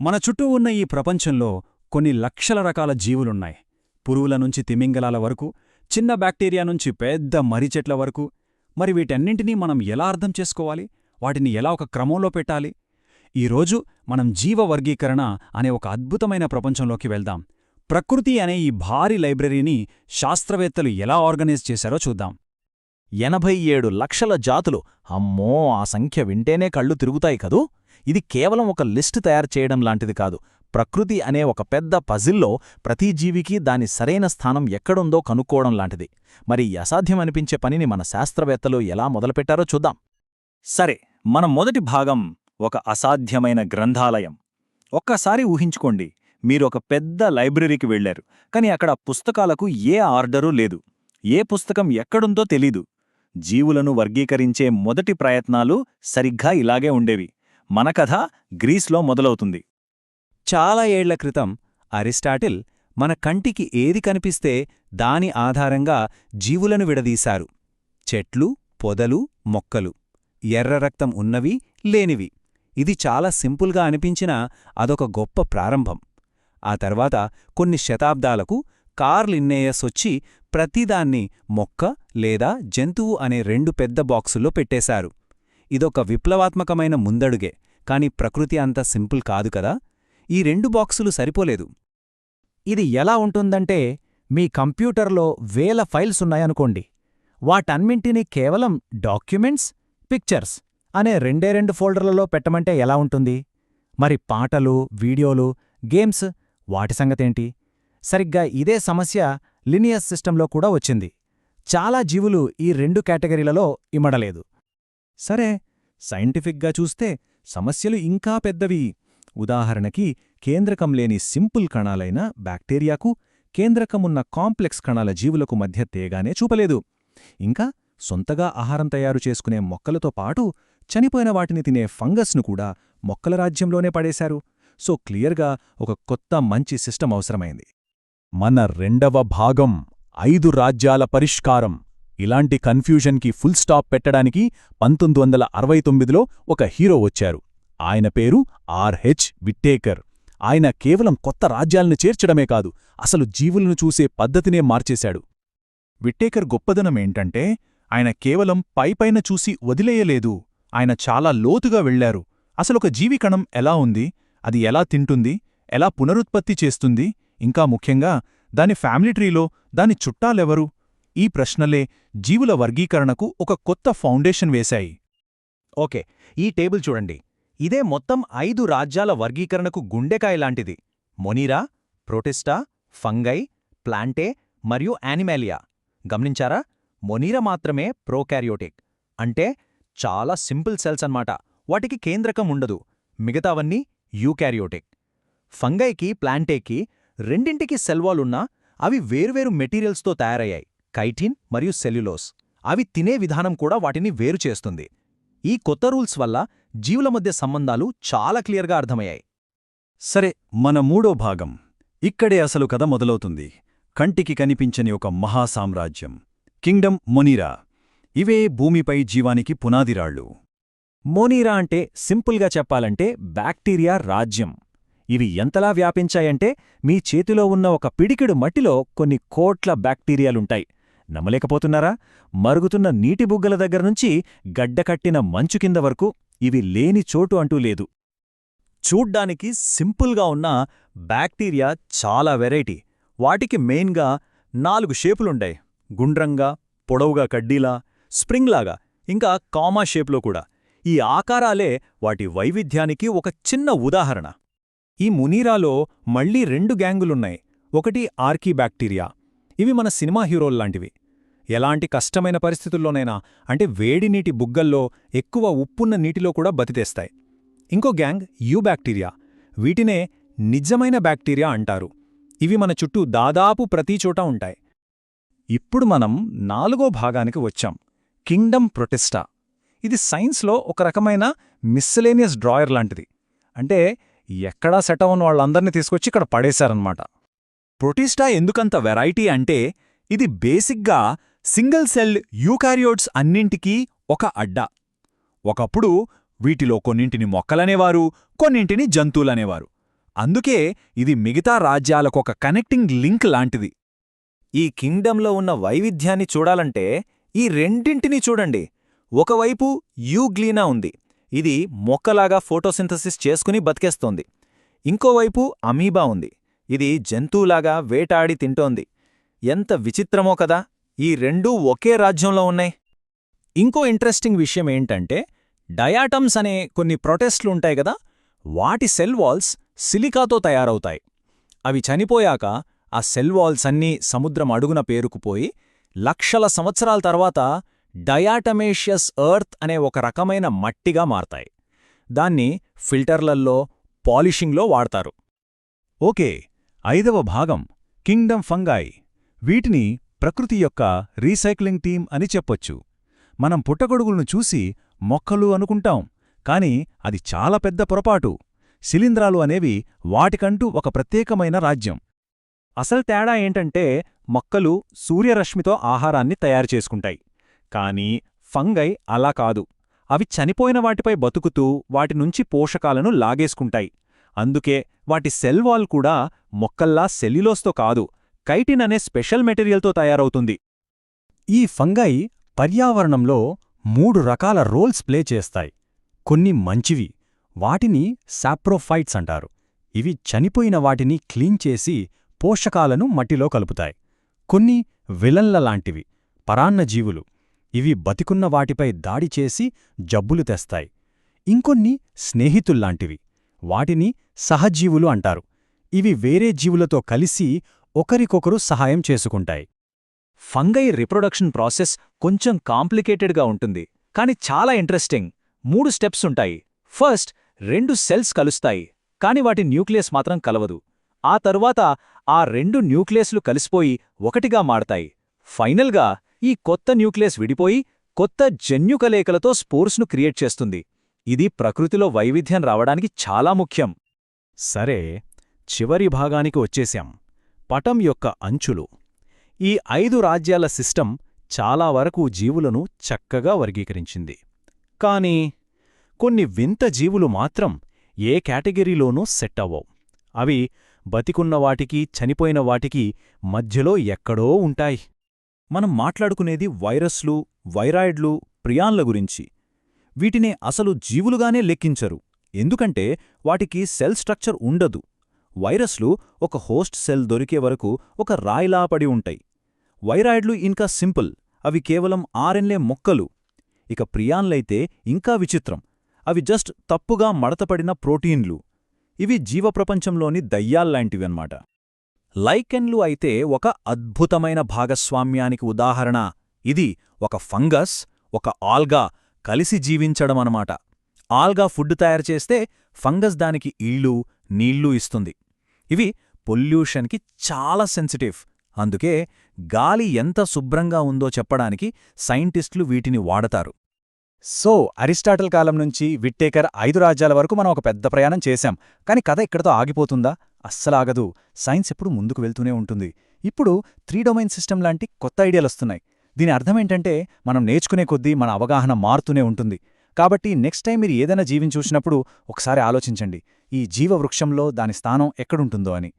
మన చుట్టూ ఉన్న ఈ ప్రపంచంలో కొన్ని లక్షల రకాల జీవులున్నాయి. పురుగుల నుంచి తిమింగలాల వరకు చిన్న బ్యాక్టీరియా నుంచి పెద్ద మర్రిచెట్ల వరకు. మరి వీటన్నింటినీ మనం ఎలా అర్థం చేసుకోవాలి? వాటిని ఎలా ఒక క్రమంలో పెట్టాలి? ఈరోజు మనం జీవ వర్గీకరణ అనే ఒక అద్భుతమైన ప్రపంచంలోకి వెళ్దాం. ప్రకృతి అనే ఈ భారీ లైబ్రరీని శాస్త్రవేత్తలు ఎలా ఆర్గనైజ్ చేశారో చూద్దాం. ఎనభై ఏడు లక్షల జాతులు. అమ్మో ఆ సంఖ్య వింటేనే కళ్ళు తిరుగుతాయి కదూ? ఇది కేవలం ఒక లిస్టు తయారు చేయడం లాంటిది కాదు. ప్రకృతి అనే ఒక పెద్ద పజిల్లో ప్రతి జీవికి దాని సరైన స్థానం ఎక్కడుందో కనుక్కోవడం లాంటిది. మరి అసాధ్యమనిపించే పనిని మన శాస్త్రవేత్తలు ఎలా మొదలుపెట్టారో చూద్దాం. సరే మన మొదటి భాగం ఒక అసాధ్యమైన గ్రంథాలయం. ఒక్కసారి ఊహించుకోండి మీరు ఒక పెద్ద లైబ్రరీకి వెళ్ళారు కాని అక్కడ పుస్తకాలకు ఏ ఆర్డరూ లేదు. ఏ పుస్తకం ఎక్కడుందో తెలీదు. జీవులను వర్గీకరించే మొదటి ప్రయత్నాలు సరిగ్గా ఇలాగే ఉండేవి. మన కథ గ్రీస్లో మొదలవుతుంది. చాలా ఏళ్ళ క్రితం అరిస్టాటిల్ మన కంటికి ఏది కనిపిస్తే దాని ఆధారంగా జీవులను విడదీశారు. చెట్లు పొదలు మొక్కలు. ఎర్ర రక్తం ఉన్నవి లేనివి. ఇది చాలా సింపుల్గా అనిపించినా అదొక గొప్ప ప్రారంభం. ఆ తర్వాత కొన్ని శతాబ్దాలకు కార్లిన్నేయస్ వచ్చి ప్రతిదాన్ని మొక్క లేదా జంతువు అనే రెండు పెద్ద బాక్సుల్లో పెట్టేశారు. ఇదొక విప్లవాత్మకమైన ముందడుగే కాని ప్రకృతి అంత సింపుల్ కాదు కదా? ఈ రెండు బాక్సులు సరిపోలేదు. ఇది ఎలా ఉంటుందంటే మీ కంప్యూటర్లో వేల ఫైల్స్ ఉన్నాయనుకోండి. వాటన్నింటినీ కేవలం డాక్యుమెంట్స్ పిక్చర్స్ అనే రెండే రెండు ఫోల్డర్లలో పెట్టమంటే ఎలా ఉంటుంది? మరి పాటలు వీడియోలు గేమ్స్ వాటి సంగతేంటి? సరిగ్గా ఇదే సమస్య లినియస్ సిస్టంలో కూడా వచ్చింది. చాలా జీవులు ఈ రెండు కేటగిరీలలో ఇమడలేదు. సరే సైంటిఫిక్గా చూస్తే సమస్యలు ఇంకా పెద్దవి. ఉదాహరణకి కేంద్రకం లేని సింపుల్ కణాలైన బ్యాక్టీరియాకు కేంద్రకమున్న కాంప్లెక్స్ కణాల జీవులకు మధ్య తేగానే చూపలేదు. ఇంకా సొంతగా ఆహారం తయారు చేసుకునే మొక్కలతో పాటు చనిపోయిన వాటిని తినే ఫంగస్ను కూడా మొక్కల రాజ్యంలోనే పడేశారు. సో క్లియర్గా ఒక కొత్త మంచి సిస్టమ్ అవసరమైంది. మన రెండవ భాగం ఐదు రాజ్యాల పరిష్కారం. ఇలాంటి కన్ఫ్యూజన్కి ఫుల్ స్టాప్ పెట్టడానికి పంతొమ్మిది వందల అరవై తొమ్మిదిలో ఒక హీరో వచ్చారు. ఆయన పేరు ఆర్హెచ్ విట్టేకర్. ఆయన కేవలం కొత్త రాజ్యాలను చేర్చడమే కాదు అసలు జీవులను చూసే పద్ధతినే మార్చేశాడు. విట్టేకర్ గొప్పదనమేంటంటే ఆయన కేవలం పైపైన చూసి వదిలేయలేదు. ఆయన చాలా లోతుగా వెళ్ళారు అసలొక జీవికణం ఎలా ఉంది? అది ఎలా తింటుంది? ఎలా పునరుత్పత్తి చేస్తుంది? ఇంకా ముఖ్యంగా దాని ఫ్యామిలీ ట్రీలో దాని చుట్టాలెవరు? ఈ ప్రశ్నలే జీవుల వర్గీకరణకు ఒక కొత్త ఫౌండేషన్ వేశాయి. ఓకే ఈ టేబుల్ చూడండి. ఇదే మొత్తం ఐదు రాజ్యాల వర్గీకరణకు గుండెకాయ లాంటిది. మొనీరా ప్రోటిస్టా ఫంగై ప్లాంటే మరియు యానిమాలియా. గమనించారా? మొనీరా మాత్రమే ప్రోకారియోటిక్. అంటే చాలా సింపుల్ సెల్స్ అన్నమాట. వాటికి కేంద్రకం ఉండదు. మిగతావన్నీ యూకారియోటిక్. ఫంగైకి ప్లాంటేకి రెండింటికి సెల్వాలున్నా అవి వేర్వేరు మెటీరియల్స్తో తయారయ్యాయి. కైటిన్ మరియు సెల్యులోస్. అవి తినే విధానం కూడా వాటిని వేరు చేస్తుంది. ఈ కొత్త రూల్స్ వల్ల జీవుల మధ్య సంబంధాలు చాలా క్లియర్గా అర్థమయ్యాయి. సరే మన మూడో భాగం. ఇక్కడే అసలు కథ మొదలవుతుంది. కంటికి కనిపించని ఒక మహాసామ్రాజ్యం. కింగ్డమ్ మొనీరా. ఇవే భూమిపై జీవానికి పునాదిరాళ్ళు. మోనీరా అంటే సింపుల్గా చెప్పాలంటే బ్యాక్టీరియా రాజ్యం. ఇవి ఎంతలా వ్యాపించాయంటే మీ చేతిలో ఉన్న ఒక పిడికిడు మట్టిలో కొన్ని కోట్ల బ్యాక్టీరియాలుంటాయి. నమ్మలేకపోతున్నారా? మరుగుతున్న నీటి బుగ్గల దగ్గరనుంచి గడ్డకట్టిన మంచు కింద వరకు ఇవి లేని చోటు అంటూ లేదు. చూడ్డానికి సింపుల్గా ఉన్న బ్యాక్టీరియా చాలా వెరైటీ. వాటికి మెయిన్గా నాలుగు షేపులుండాయి. గుండ్రంగా పొడవుగా కడ్డీలా స్ప్రింగ్లాగా ఇంకా కామా షేప్లో కూడా. ఈ ఆకారాలే వాటి వైవిధ్యానికి ఒక చిన్న ఉదాహరణ. ఈ మునీరాలో మళ్ళీ రెండు గ్యాంగులున్నాయి. ఒకటి ఆర్కీ బ్యాక్టీరియా ఇవి మన సినిమా హీరోల్లాంటివి ఎలాంటి కష్టమైన పరిస్థితుల్లోనైనా అంటే వేడి నీటి బుగ్గల్లో ఎక్కువ ఉప్పున్న నీటిలో కూడా బతితేస్తాయి. ఇంకో గ్యాంగ్ యూ బ్యాక్టీరియా వీటినే నిజమైన బ్యాక్టీరియా అంటారు. ఇవి మన చుట్టూ దాదాపు ప్రతీచోటా ఉంటాయి. ఇప్పుడు మనం నాలుగో భాగానికి వచ్చాం. Kingdom Protista. ఇది సైన్స్లో ఒక రకమైన మిస్సలేనియస్ డ్రాయర్ లాంటిది. అంటే ఎక్కడా సెట్ అవ్వని వాళ్ళందర్నీ తీసుకొచ్చి ఇక్కడ పడేశారన్నమాట. ప్రొటిస్టా ఎందుకంత వెరైటీ అంటే ఇది బేసిక్గా సింగిల్ సెల్ యూకారియోట్స్ అన్నింటికీ ఒక అడ్డా. ఒకప్పుడు వీటిలో కొన్నింటిని మొక్కలనేవారు కొన్నింటిని జంతువులనేవారు. అందుకే ఇది మిగతా రాజ్యాలకొక కనెక్టింగ్ లింక్ లాంటిది. ఈ కింగ్డంలో ఉన్న వైవిధ్యాన్ని చూడాలంటే ఈ రెండింటినీ చూడండి. ఒకవైపు యూగ్లీనా ఉంది. ఇది మొక్కలాగా ఫోటోసింథసిస్ చేసుకుని బతికేస్తోంది. ఇంకోవైపు అమీబా ఉంది. ఇది జంతువులాగా వేటాడి తింటోంది. ఎంత విచిత్రమో కదా! ఈ రెండూ ఒకే రాజ్యంలో ఉన్నాయి. ఇంకో ఇంట్రెస్టింగ్ విషయం ఏంటంటే డయాటమ్స్ అనే కొన్ని ప్రొటెస్ట్లు ఉంటాయి కదా! వాటి సెల్ వాల్స్ సిలికాతో తయారవుతాయి. అవి చనిపోయాక ఆ సెల్ వాల్స్ అన్నీ సముద్రం అడుగున పేరుకుపోయి లక్షల సంవత్సరాల తర్వాత డయాటమేషియస్ ఎర్త్ అనే ఒక రకమైన మట్టిగా మారతాయి. దాన్ని ఫిల్టర్లల్లో పాలిషింగ్లో వాడతారు. ఓకే ఐదవ భాగం కింగ్డమ్ ఫంగాయ్. వీటిని ప్రకృతి యొక్క రీసైక్లింగ్ టీం అని చెప్పొచ్చు. మనం పుట్టగొడుగులను చూసి మొక్కలు అనుకుంటాం కాని అది చాలా పెద్ద పొరపాటు. శిలీంధ్రాలు అనేవి వాటికంటూ ఒక ప్రత్యేకమైన రాజ్యం. అసలు తేడా ఏంటంటే మొక్కలు సూర్యరశ్మితో ఆహారాన్ని తయారు చేసుకుంటాయి. కానీ ఫంగై అలా కాదు. అవి చనిపోయిన వాటిపై బతుకుతూ వాటి నుంచి పోషకాలను లాగేసుకుంటాయి. అందుకే వాటి సెల్వాల్ కూడా మొక్కల్లా సెల్యులోస్తో కాదు కైటిన్ అనే స్పెషల్ మెటీరియల్తో తయారవుతుంది. ఈ ఫంగై పర్యావరణంలో మూడు రకాల రోల్స్ ప్లే చేస్తాయి. కొన్ని మంచివి వాటిని సాప్రోఫైట్స్ అంటారు. ఇవి చనిపోయిన వాటిని క్లీన్ చేసి పోషకాలను మట్టిలో కలుపుతాయి. కొన్ని విలన్ల లాంటివి పరాన్నజీవులు ఇవి బతికున్న వాటిపై దాడి చేసి జబ్బులు తెస్తాయి. ఇంకొన్ని స్నేహితుల్లాంటివి వాటిని సహజీవులు అంటారు. ఇవి వేరే జీవులతో కలిసి ఒకరికొకరు సహాయం చేసుకుంటాయి. ఫంగై రిప్రొడక్షన్ ప్రాసెస్ కొంచెం కాంప్లికేటెడ్గా ఉంటుంది కాని చాలా ఇంట్రెస్టింగ్. మూడు స్టెప్స్ ఉంటాయి. ఫస్ట్ రెండు సెల్స్ కలుస్తాయి కాని వాటి న్యూక్లియస్ మాత్రం కలవదు. ఆ తరువాత ఆ రెండు న్యూక్లియస్లు కలిసిపోయి ఒకటిగా మారతాయి. ఫైనల్గా ఈ కొత్త న్యూక్లియస్ విడిపోయి కొత్త జన్యుకలేఖలతో స్పోర్స్ను క్రియేట్ చేస్తుంది. ఇది ప్రకృతిలో వైవిధ్యం రావడానికి చాలా ముఖ్యం. సరే చివరి భాగానికి వచ్చేశాం. పటం యొక్క అంచులు. ఈ ఐదు రాజ్యాల సిస్టమ్ చాలా వరకు జీవులను చక్కగా వర్గీకరించింది. కానీ కొన్ని వింత జీవులు మాత్రం ఏ కేటగిరీలోనూ సెట్ అవ్వవు. అవి బతికున్న వాటికి చనిపోయిన వాటికి మధ్యలో ఎక్కడో ఉంటాయి. మనం మాట్లాడుకునేది వైరస్లు వైరాయిడ్లు ప్రియాన్ల గురించి. వీటిని అసలు జీవులుగానే లెక్కించరు. ఎందుకంటే వాటికి సెల్ స్ట్రక్చర్ ఉండదు. వైరస్లు ఒక హోస్ట్ సెల్ దొరికే వరకు ఒక రాయిలా పడి ఉంటాయి. వైరాయిడ్లు ఇంకా సింపుల్ అవి కేవలం ఆర్ఎన్ఏ మొక్కలు. ఇక ప్రియాన్లైతే ఇంకా విచిత్రం అవి జస్ట్ తప్పుగా మడతపడిన ప్రోటీన్లు. ఇవి జీవప్రపంచంలోని దయ్యాల్లాంటివన్నమాట లైకెన్లు అయితే ఒక అద్భుతమైన భాగస్వామ్యానికి ఉదాహరణ. ఇది ఒక ఫంగస్ ఒక ఆల్గా కలిసి జీవించడమనమాట ఆల్గా ఫుడ్ తయారు చేస్తే ఫంగస్ దానికి ఈళ్ళు నీళ్ళు ఇస్తుంది. ఇవి పొల్యూషన్కి చాలా సెన్సిటివ్. అందుకే గాలి ఎంత శుభ్రంగా ఉందో చెప్పడానికి సైంటిస్టులు వీటిని వాడతారు. సో అరిస్టాటల్ కాలం నుంచి విట్టేకర్ ఐదు రాజ్యాల వరకు మనం ఒక పెద్ద ప్రయాణం చేశాం. కాని కథ ఇక్కడతో ఆగిపోతుందా? అస్సలాగదు. సైన్స్ ఎప్పుడు ముందుకు వెళ్తూనే ఉంటుంది. ఇప్పుడు త్రీ డొమైన్ సిస్టమ్ లాంటి కొత్త ఐడియాలొస్తున్నాయి. దీని అర్థమేంటంటే మనం నేర్చుకునే కొద్దీ మన అవగాహన మారుతూనే ఉంటుంది. కాబట్టి నెక్స్ట్ టైం మీరు ఏదైనా జీవిని చూసినప్పుడు ఒకసారి ఆలోచించండి. ఈ జీవవృక్షంలో దాని స్థానం ఎక్కడుంటుందో అని.